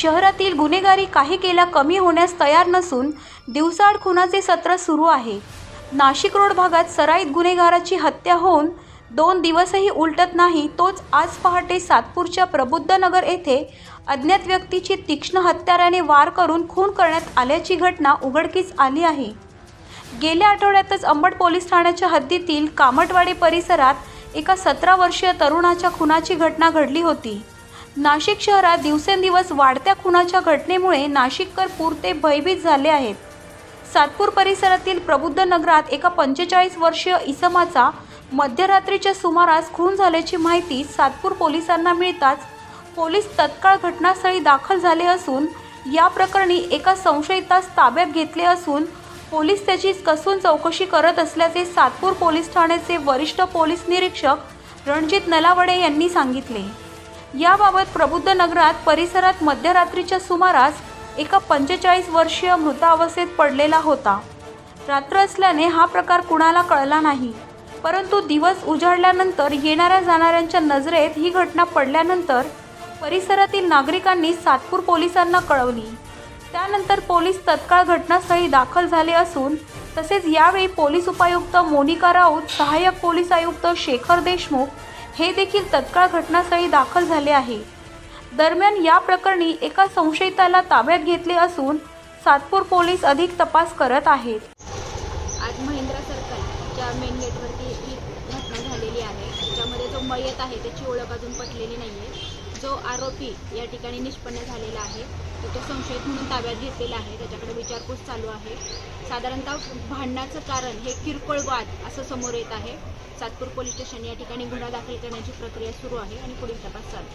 शहरातील गुन्हेगारी काही केल्या कमी होण्यास तयार नसून दिवसाआड खुनाचे सत्र सुरू आहे. नाशिक रोड भागात सराईत गुन्हेगाराची हत्या होऊन दोन दिवसही उलटत नाही तोच आज पहाटे सातपूरच्या प्रबुद्धनगर येथे अज्ञात व्यक्तीची तीक्ष्ण हत्याराने वार करून खून करण्यात आल्याची घटना उघडकीस आली आहे. गेल्या आठवड्यातच अंबड पोलीस ठाण्याच्या हद्दीतील कामटवाडी परिसरात एका सतरा वर्षीय तरुणाच्या खुनाची घटना घडली होती. नाशिक शहरात दिवसेंदिवस वाढत्या खुनाच्या घटनेमुळे नाशिककर पुरते भयभीत झाले आहेत. सातपूर परिसरातील प्रबुद्ध नगरात एका पंचेचाळीस वर्षीय इसमाचा मध्यरात्रीच्या सुमारास खून झाल्याची माहिती सातपूर पोलिसांना मिळताच पोलीस तत्काळ घटनास्थळी दाखल झाले असून या प्रकरणी एका संशयितास ताब्यात घेतले असून पोलीस त्याची कसून चौकशी करत असल्याचे सातपूर पोलीस ठाण्याचे वरिष्ठ पोलीस निरीक्षक रणजित नलावडे यांनी सांगितले. याबाबत प्रबुद्ध नगरात परिसरात मध्यरात्रीच्या सुमारास एका पंचेचाळीस वर्षीय मृतावस्थेत पडलेला होता. रात्र असल्याने हा प्रकार कुणाला कळला नाही. परंतु दिवस उजाडल्यानंतर येणाऱ्या जाणाऱ्यांच्या नजरेत ही घटना पडल्यानंतर परिसरातील नागरिकांनी सातपूर पोलिसांना कळवली. त्यानंतर पोलीस तत्काळ घटनास्थळी दाखल झाले असून तसेच यावेळी पोलीस उपायुक्त मोनिका राऊत सहाय्यक पोलीस आयुक्त शेखर देशमुख हे देखील तत्काळ घटनास्थळी दाखल झाले आहे. दरम्यान या प्रकरणी एका संशयिताला ताब्यात घेतले असून सातपूर पोलीस अधिक तपास करत आहेत. आज महिंद्रा सर्कलच्या मेन गेटवरती ही घटना झालेली आहे त्याच्यामध्ये जो मयत आहे त्याची ओळख अजून पटलेली नाही आहे जो आरोपी या ठिकाणी निष्पन्न झालेला आहे तर तो संशयित म्हणून ताब्यात घेतलेला आहे. त्याच्याकडे विचारपूस चालू आहे. साधारणतः भांडणाचं कारण हे किरकोळ वाद असं समोर येत आहे. सातपूर पोलीस स्टेशन या ठिकाणी गुन्हा दाखल करण्याची प्रक्रिया सुरू आहे आणि पुढील तपास चालू